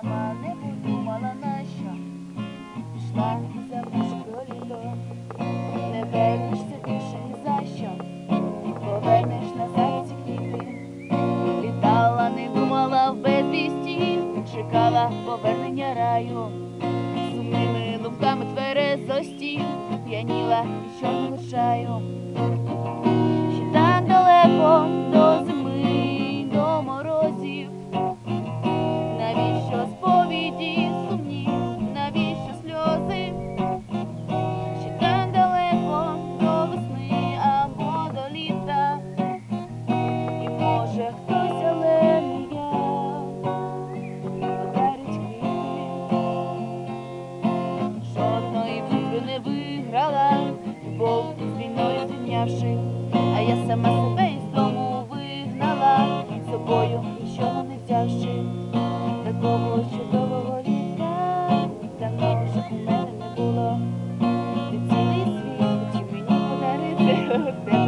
сама не подумала нащо пішла за вишкою літо. Не вернешся більше ні за що, повернеш назад ці квіти. Літала, не думала в безвісті, чекала повернення раю. Сумними думками тверезості, п'яніла від чорного чаю. Любов війною зрівнявши, а я сама себе із дому вигнала, з собою нічого не взявши, такого чудового літа, давно вже у мене не було. Ти цілий світ хотів мені подарити,